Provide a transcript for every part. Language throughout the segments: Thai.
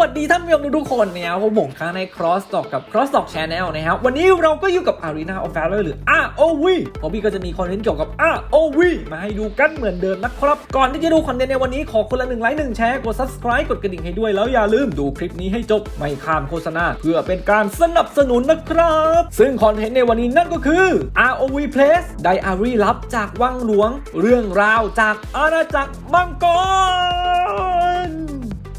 วัสดีท่านผู้ชมทุกคนนะครับผมผมค้างใน Cross Talk กับ Cross Talk Channel นะครับวันนี้เราก็อยู่กับ Arena of Valor หรือ ROV เพราะพี่ก็จะมีคอนเทนต์เกี่ยวกับ ROV มาให้ดูกันเหมือนเดิมนะครับ ก่อนที่จะดูคอนเทนต์ในวันนี้ขอคนละหนึ่งไลค์หนึ่งแชร์กด Subscribe กดกระดิ่งให้ด้วยแล้วอย่าลืมดูคลิปนี้ให้จบไม่ข้ามโฆษณาเพื่อเป็นการสนับสนุนนะครับ ซึ่งคอนเทนต์ในวันนี้นั่นก็คือ ROV Place Diary ลับจากวังหลวง เรื่องราวจากอาณาจักรมังกร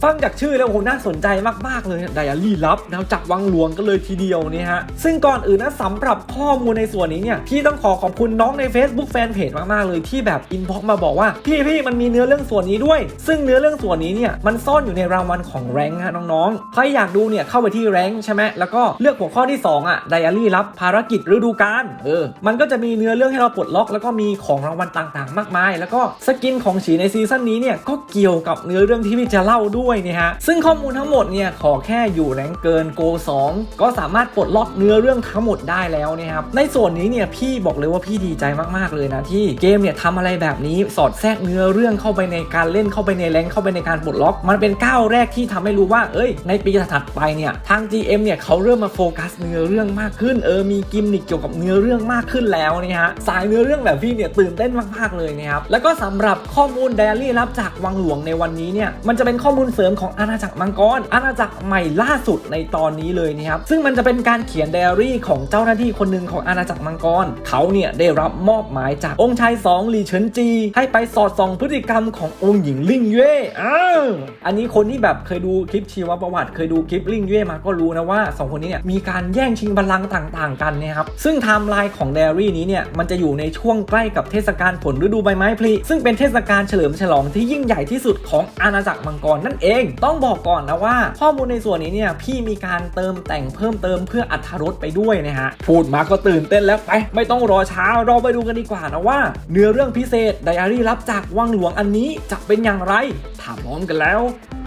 ฟังจากชื่อแล้วโอ้โหน่าสนใจมากๆเลยไดอารี่ลับแนวจากวังหลวงกันเลยทีเดียวนี่ฮะซึ่งก่อนอื่นนะสำหรับข้อมูลในส่วนนี้เนี่ยพี่ต้องขอขอบคุณน้องใน Facebook Fanpage มากๆเลยที่แบบอินบ็อกมาบอกว่าพี่พี่มันมีเนื้อเรื่องส่วนนี้ด้วย ซึ่งเนื้อเรื่องส่วนนี้เนี่ยมันซ่อนอยู่ในรางวัลของแรงค์ฮะน้องๆใครอยากดูเนี่ยเข้าไปที่แรงค์ใช่ไหมแล้วก็เลือกหัวข้อที่ 2อะไดอารี่ลับภารกิจฤดูกาลเออมันก็จะมีเนื้อเรื่องให้เราปลดล็อก แล้วก็มีของรางวัลต่างๆ มากมาย แล้วก็สกินของฉีในซีซั่นนี้เนี่ยก็เกี่ยวกับเนื้อเรื่องที่พี่จะเล่าด้วยเนี่ฮะซึ่งข้อมูลทั้งหมดเนี่ยขอแค่อยู่แรงเกินโก 2 ก็สามารถปลดล็อกเนื้อเรื่องทั้งหมดได้แล้วนะครับในส่วนนี้เนี่ยพี่บอกเลยว่าพี่ดีใจมากๆเลยนะที่เกมเนี่ยทำอะไรแบบนี้สอดแทรกเนื้อเรื่องเข้าไปในการเล่นเข้าไปในแรงเข้าไปในการปลดล็อก มันเป็นก้าวแรกที่ทำให้รู้ว่าเอ้ย ในปีถัดไปเนี่ยทาง GM เนี่ยเขาเริ่มมาโฟกัสเนื้อเรื่องมากขึ้นเออมีกิมมิคเกี่ยวกับเนื้อเรื่องมากขึ้นแล้วนี่ยฮะสายเนื้อเรื่องแบบพี่เนี่ยตื่นเต้นมากๆเลยนะครับแล้วก็สำหรับข้อมูลไดอารี่รับจากวังหลวงในวันนี้เนี่ยมันจะเป็นข้อมูลเสริมของอาณาจักรมังกร อาณาจักรใหม่ล่าสุดในตอนนี้เลยนะครับซึ่งมันจะเป็นการเขียนไดอารี่ของเจ้าหน้าที่คนหนึ่งของอาณาจักรมังกร เขาเนี่ยได้รับมอบหมายจากองค์ชายสองหลีเฉินจี ให้ไปสอดส่องพฤติกรรมขององค์หญิงลิ่งเย่อ้าวอันนี้คนที่แบบเคยดูคลิปชีวประวัติ เคยดูคลิปลิ่งเย่มาก็รู้นะว่าสองคนนี้เนี่ยมีการแย่งชิงบัลลังก์ต่าง ๆ กันนะครับซึ่งไทม์ไลน์ของไดอารี่นี้เนี่ยมันจะอยู่ในช่วงใกล้กับเทศกาลฝนฤดูใบไม้ผลิซึ่งเป็นเทศกาลเฉลิมฉลองที่ยิ่งใหญ่ที่สุดของอาณาจักรมังกรนั่นเองต้องบอกก่อนนะว่า ข้อมูลในส่วนนี้เนี่ยพี่มีการเติมแต่งเพิ่มเติมเพื่ออัธรสไปด้วยนะฮะพูดมาก็ตื่นเต้นแล้วไปไม่ต้องรอช้าเราไปดูกันดีกว่านะว่า เนื้อเรื่องพิเศษไดอารี่รับจากวังหลวงอันนี้จะเป็นอย่างไรถามพร้อมกันแล้ว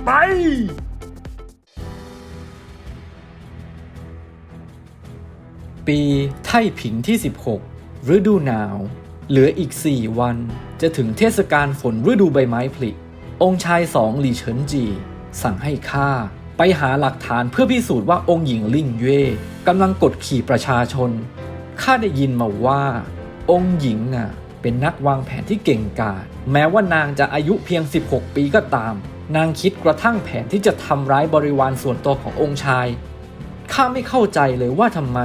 ไปปีไท่ผิงที่ 16 ฤดูหนาว เหลืออีก 4 วัน จะถึงเทศกาลฝนฤดูใบไม้ผลิ องค์ชายสองหลี่เฉินจี สั่งให้ข้าไปหาหลักฐานเพื่อพิสูจน์ว่าองค์หญิงลิ่งเย่กำลังกดขี่ประชาชน ข้าได้ยินมาว่า องค์หญิงน่ะเป็นนักวางแผนที่เก่งกาจแม้ว่านางจะอายุเพียง 16 ปีก็ตาม นางคิดกระทั่งแผนที่จะทำร้ายบริวารส่วนตัวขององค์ชายข้าไม่เข้าใจเลยว่าทำไม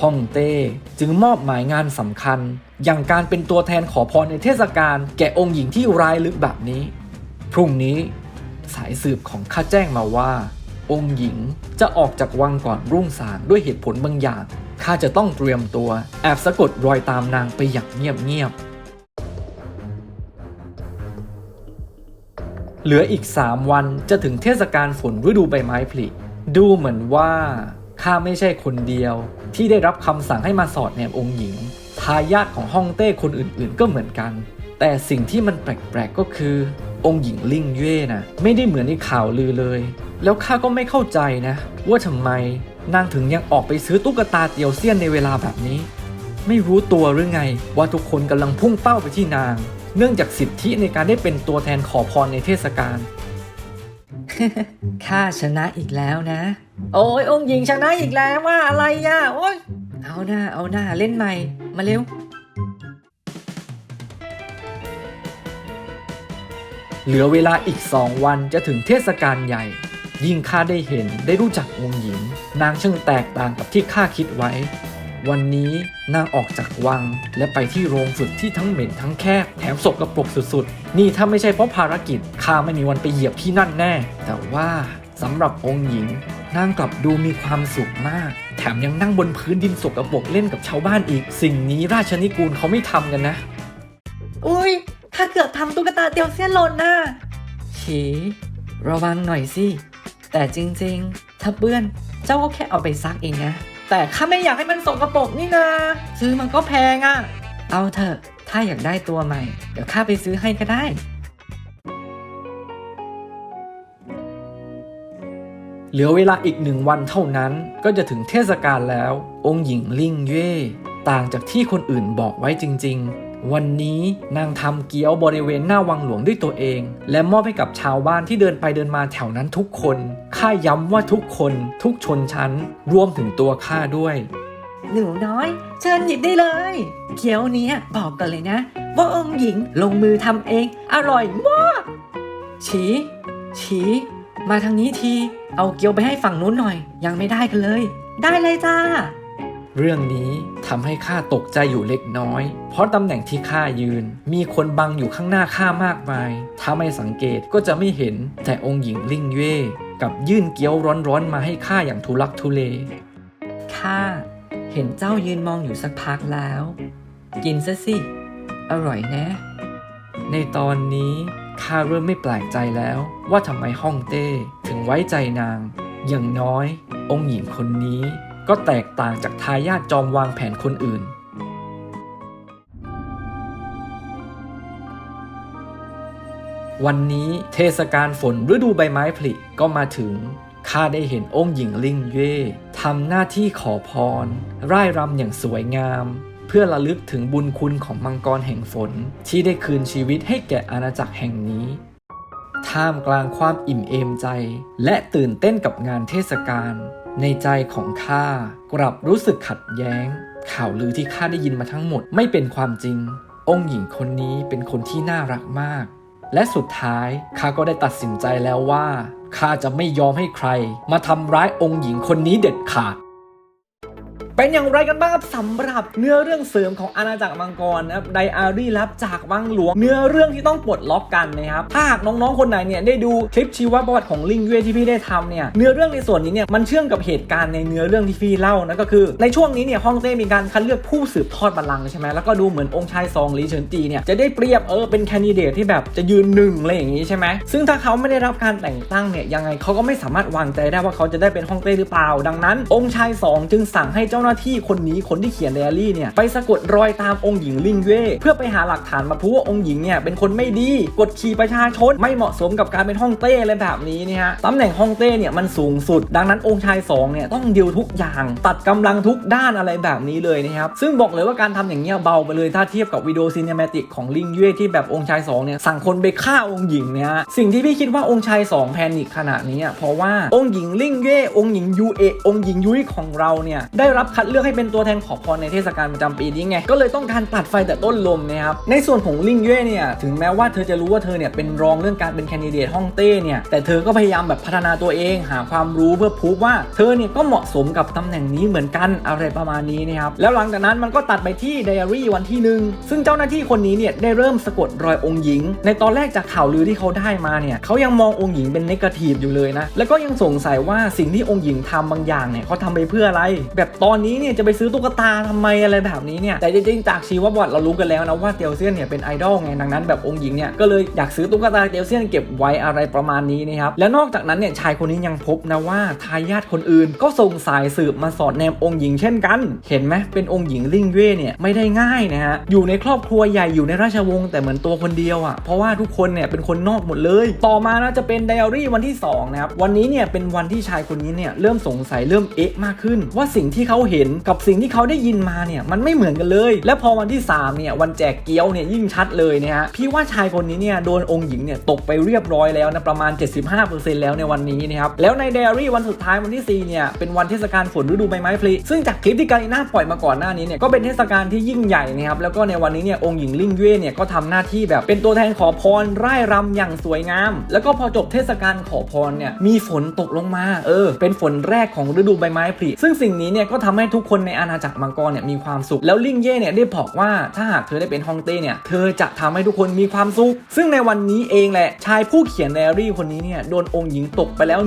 ฮ่องเต้จึงมอบหมายงานสำคัญ อย่างการเป็นตัวแทนขอพรในเทศกาลแก่องค์หญิงที่ร้ายลึกแบบนี้ พรุ่งนี้สายสืบของข้าแจ้งมาว่า องค์หญิงจะออกจากวังก่อนรุ่งสางด้วยเหตุผลบางอย่างข้าจะต้องเตรียมตัว แอบสะกดรอยตามนางไปอย่างเงียบๆเหลืออีก 3 วันจะถึงเทศกาลฝนฤดูใบไม้ผลิดูเหมือนว่าข้าไม่ใช่คนเดียว ที่ได้รับคำสั่งให้มาสอดแนมองค์หญิงทายาทของฮ่องเต้คนอื่นๆ ก็เหมือนกัน แต่สิ่งที่มันแปลกๆก็คือ องค์หญิงลิ่งเย่นะไม่ได้เหมือนในข่าวลือเลย แล้วข้าก็ไม่เข้าใจนะ ว่าทำไมนางถึงยังออกไปซื้อตุ๊กตาเตียวเซียนในเวลาแบบนี้ ไม่รู้ตัวหรือไงว่าทุกคนกำลังพุ่งเป้าไปที่นาง เนื่องจากสิทธิในการได้เป็นตัวแทนขอพรในเทศกาลข้าชนะอีกแล้วนะ โอ้ยองค์หญิงชนะอีกแล้วว่าอะไรย่ะโอ้ยเอาหน้าเอาหน้าเล่นใหม่มาเร็ว เหลือเวลาอีกสองวันจะถึงเทศกาลใหญ่ ยิ่งข้าได้เห็นได้รู้จักองค์หญิง นางช่างแตกต่างกับที่ข้าคิดไว้ วันนี้นางออกจากวังและไปที่โรงฝึกที่ทั้งเหม็นทั้งแคบแถมสกกระปรกสุดๆ นี่ถ้าไม่ใช่เพราะภารกิจข้าไม่มีวันไปเหยียบที่นั่นแน่ แต่ว่าสำหรับองค์หญิงนางกลับดูมีความสุขมาก แถมยังนั่งบนพื้นดินสกปรกเล่นกับชาวบ้านอีก สิ่งนี้ราชนิกูลเขาไม่ทำกันนะ อุ้ย ข้าเกือบทำตุ๊กตาเตียวเซียนหล่นน่ะฉีระวังหน่อยสิ แต่จริงๆ ถ้าเปื้อนเจ้าก็แค่เอาไปซักเองนะ แต่ข้าไม่อยากให้มันสกปรกนี่นาซื้อมันก็แพงอะ เอาเถอะ ถ้าอยากได้ตัวใหม่ เดี๋ยวข้าไปซื้อให้ก็ได้ เหลือเวลาอีกหนึ่งวันเท่านั้นก็จะถึงเทศกาลแล้ว องค์หญิงลิ่งเย่ต่างจากที่คนอื่นบอกไว้จริง ๆ วันนี้นางทำเกี๊ยวบริเวณหน้าวังหลวงด้วยตัวเอง และมอบให้กับชาวบ้านที่เดินไปเดินมาแถวนั้นทุกคน ข้าย้ำว่าทุกคนทุกชนชั้น รวมถึงตัวข้าด้วย หนูน้อย เชิญหยิบได้เลย เกี๊ยวเนี้ยบอกกันเลยนะ ว่าองค์หญิงลงมือทำเอง อร่อยมากฉีฉีมาทางนี้ที เอาเกี๊ยวไปให้ฝั่งนู้นหน่อย ยังไม่ได้กันเลย ได้เลยจ้า เรื่องนี้ทำให้ข้าตกใจอยู่เล็กน้อย เพราะตำแหน่งที่ข้ายืน มีคนบังอยู่ข้างหน้าข้ามากมาย ถ้าไม่สังเกตก็จะไม่เห็นแต่องค์หญิงลิงเย่กับยื่นเกี๊ยวร้อนๆมาให้ข้าอย่างทุลักทุเลค่ะเห็นเจ้ายืนมองอยู่สักพักแล้ว กินซะสิ อร่อยแนะ ในตอนนี้ข้าเริ่มไม่แปลกใจแล้วว่าทำไมฮ่องเต้ถึงไว้ใจนาง อย่างน้อย องค์หญิงคนนี้ ก็แตกต่างจากทายาทจอมวางแผนคนอื่น วันนี้เทศกาลฝนฤดูใบไม้ผลิก็มาถึงข้าได้เห็นองค์หญิงลิงเย่ทำหน้าที่ขอพร ร่ายรำอย่างสวยงาม เพื่อระลึกถึงบุญคุณของมังกรแห่งฝน ที่ได้คืนชีวิตให้แก่อาณาจักรแห่งนี้ ท่ามกลางความอิ่มเอมใจ และตื่นเต้นกับงานเทศกาล ในใจของข้ากลับรู้สึกขัดแย้ง ข่าวลือที่ข้าได้ยินมาทั้งหมดไม่เป็นความจริง องค์หญิงคนนี้เป็นคนที่น่ารักมาก และสุดท้ายข้าก็ได้ตัดสินใจแล้วว่าข้าจะไม่ยอมให้ใคร มาทำร้ายองค์หญิงคนนี้เด็ดขาด เป็นอย่างไรกันบ้างครับสำหรับเนื้อเรื่องเสริมของอาณาจักรมังกรนะครับไดอารี่ลับจากวังหลวง เนื้อเรื่องที่ต้องปลดล็อกกันนะครับถ้าหากน้องๆคนไหนเนี่ยได้ดูคลิปชีวประวัติของลิงเย่ที่พี่ได้ทำเนี่ยเนื้อเรื่องในส่วนนี้เนี่ยมันเชื่อมกับเหตุการณ์ในเนื้อเรื่องที่พี่เล่านะก็คือในช่วงนี้เนี่ยฮ่องเต้มีการคัดเลือกผู้สืบทอดบัลลังก์ใช่ไหมแล้วก็ดูเหมือนองค์ชายซองลีเฉินจีเนี่ยจะได้เปรียบเออเป็นแคนดิเดตที่แบบจะยืนหนึ่งอะไรอย่างนี้ใช่ไหมซึ่งถ้าเขาไม่ได้รับการแต่งตั้งเนี่ยยังไงเขาก็ไม่สามารถวางใจได้ว่าเขาจะได้เป็นฮ่องเต้หรือเปล่า ดังนั้น องค์ชายสองจึงสั่งให้เจ้าหน้าที่คนนี้คนที่เขียนไดอารี่เนี่ยไปสะกดรอยตามองค์หญิงลิงเย่เพื่อไปหาหลักฐานมาพูดว่าองค์หญิงเนี่ยเป็นคนไม่ดีกดขี่ประชาชนไม่เหมาะสมกับการเป็นฮ่องเต้อะไรแบบนี้เนี่ยฮะตำแหน่งฮ่องเต้เนี่ยมันสูงสุด ดังนั้นองค์ชายสองเนี่ยต้องดิวทุกอย่าง ตัดกำลังทุกด้านอะไรแบบนี้เลยนะครับซึ่งบอกเลยว่าการทำอย่างเงี้ยเบาไปเลยถ้าเทียบกับวิดีโอซีเนมาติกของลิงเย่ที่แบบองค์ชายสองเนี่ยสั่งคนไปฆ่าองค์หญิงเนี่ยสิ่งที่พี่คิดว่าองค์ชายสองแพนิคขนาดนี้เพราะว่าองค์หญิงลิงเย่องค์หญิงยูเอองค์หญิงยุ้ยของเราเนี่ยได้รับคัดเลือกให้เป็นตัวแทนขอพรในเทศกาลประจำปีนี้ไง ก็เลยต้องการตัดไฟแต่ต้นลมนะครับ ในส่วนของลิงเย่เนี่ย ถึงแม้ว่าเธอจะรู้ว่าเธอเนี่ยเป็นรองเรื่องการเป็นแคนดิเดตฮ่องเต้เนี่ย แต่เธอก็พยายามแบบพัฒนาตัวเอง หาความรู้เพื่อพูดว่าเธอเนี่ยก็เหมาะสมกับตำแหน่งนี้เหมือนกันอะไรประมาณนี้นะครับ แล้วหลังจากนั้นมันก็ตัดไปที่ไดอารี่วันที่หนึ่งซึ่งเจ้าหน้าที่คนนี้เนี่ยได้เริ่มสะกดรอยองค์หญิง ในตอนแรกจากข่าวลือที่เขาได้มาเนี่ยเขายังมององค์หญิงเป็นนกาทีฟอยู่เลยนะ แล้วก็ยังสงสัยว่าสิ่งที่องค์หญิงทำบางอย่างเนี่ยเขาทำไปเพื่ออะไร แบบตอนนี้เนี่ยจะไปซื้อตุ๊กตาทำไมอะไรแบบนี้เนี่ยแต่จริงๆจากชีวประวัติเรารู้กันแล้วนะว่าเตียวเซียนเนี่ยเป็นไอดอลไงดังนั้นแบบองค์หญิงเนี่ยก็เลยอยากซื้อตุ๊กตาเตียวเซียนเก็บไว้อะไรประมาณนี้นะครับแล้วนอกจากนั้นเนี่ยชายคนนี้ยังพบนะว่าทายาทคนอื่นก็ส่งสายสืบมาสอดแนมองค์หญิงเช่นกัน เห็นไหมเป็นองค์หญิงลิ่งเว่เนี่ยไม่ได้ง่ายนะฮะอยู่ในครอบครัวใหญ่อยู่ในราชวงศ์แต่เหมือนตัวคนเดียวอะ่ะเพราะว่าทุกคนเนี่ยเป็นคนนอกหมดเลย ต่อมานะจะเป็นไดอารี่วันที่สองนะครับวันนี้เนี่ยเป็นวันที่ชายคนนี้เนี่ยเริ่มสงสัยเริ่มเอ๊ะมากขึ้น ว่าสิ่งที่เขาเห็นกับสิ่งที่เขาได้ยินมาเนี่ยมันไม่เหมือนกันเลย และพอวันที่สามเนี่ยวันแจกเกี๊ยวเนี่ยยิ่งชัดเลยนะฮะพี่ว่าชายคนนี้เนี่ยโดนองค์หญิงเนี่ยตกไปเรียบร้อยแล้วนะประมาณ 75%แล้วในวันนี้นะครับแล้วในไดอารี่วันสุดท้ายวันที่4เนี่ยเป็นวันเทศกาลฝนฤดูใบไม้ผลิซึ่งจากคลิปที่การีน่าปล่อยมาก่อนหน้านี้เนี่ยก็เป็นเทศกาลที่ยิ่งใหญ่นะครับแล้วก็ในวันนี้เนี่ยองค์หญิงลิงเย่เนี่ยก็ทำหน้าที่แบบเป็นตัวแทนขอพรไร่ายรำอย่างสวยงาม แล้วก็พอจบเทศกาลขอพรเนี่ยมีฝนตกลงมาเออเป็นฝนแรกของฤดูใบไม้ผลิซึ่งสิ่งนี้เนี่ยก็ทำให้ทุกคนในอาณาจักรมังกรเนี่ยมีความสุข แล้วลิงเย่เนี่ยได้บอกว่าถ้าหากเธอได้เป็นฮองเต้เนี่ยเธอจะทำให้ทุกคนมีความสุข ซึ่งในวันนี้เองแหละชายผู้เขียนไดอารี่คนนี้เนี่ยโดนองค์หญิงตกไปแล้ว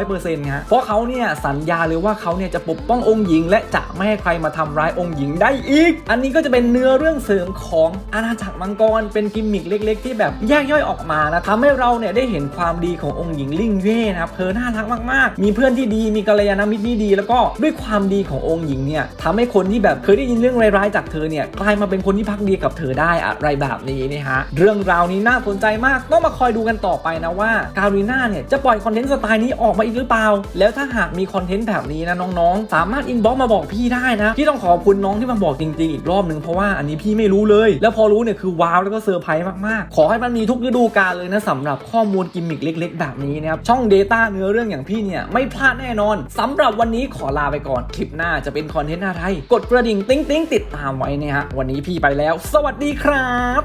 100%ฮะเพราะเขาเนี่ยสัญญาเลยว่าเขาเนี่ยจะปกป้ององค์หญิง และจะไม่ให้ใครมาทำร้ายองค์หญิงได้อีก อันนี้ก็จะเป็นเนื้อเรื่องเสริมของอาณาจักรมังกรเป็นกิมมิคเล็ก ๆ ที่แบบแยกย่อยออกมานะทำให้เราเนี่ยได้เห็นความดีขององค์หญิงลิงเย่นะครับเธอน่ารักมากๆ มีเพื่อนที่ดีมีกัลยาณมิตรที่ดี แล้วก็ด้วยความดีขององค์หญิงเนี่ยทำให้คนที่แบบเคยได้ยินเรื่องร้ายๆจากเธอเนี่ยกลายมาเป็นคนที่พักดีกับเธอได้อะไรแบบนี้นะฮะเรื่องราวนี้น่าสนใจมากต้องมาคอยดูกันต่อไปนะว่าการีน่าเนี่ยจะปล่อยคอนเทนต์สไตล์นี้ออกมาอีกหรือเปล่า แล้วถ้าหากมีคอนเทนต์แบบนี้นะน้องๆ สามารถอินบ็อกมาบอกพี่ได้นะพี่ต้องขอบคุณน้องที่มาบอกจริงๆอีกรอบนึงเพราะว่าอันนี้พี่ไม่รู้เลย แล้วพอรู้เนี่ยคือว้าวแล้วก็เซอร์ไพรส์มากๆ ขอให้มันมีทุกฤดูกาลเลยนะสำหรับข้อมูลกิมมิคเล็ก ๆ แบบนี้นะครับช่อง Data เนื้อเรื่องอย่างพี่เนี่ยไม่พลาดแน่นอนสำหรับวันนี้ขอลาไปก่อนคลิปหน้าจะเป็นคอนเทนต์หน้าไทยกดกระดิ่งติ๊งติ้งติดตามไว้นะฮะวันนี้พี่ไปแล้ว สวัสดีครับ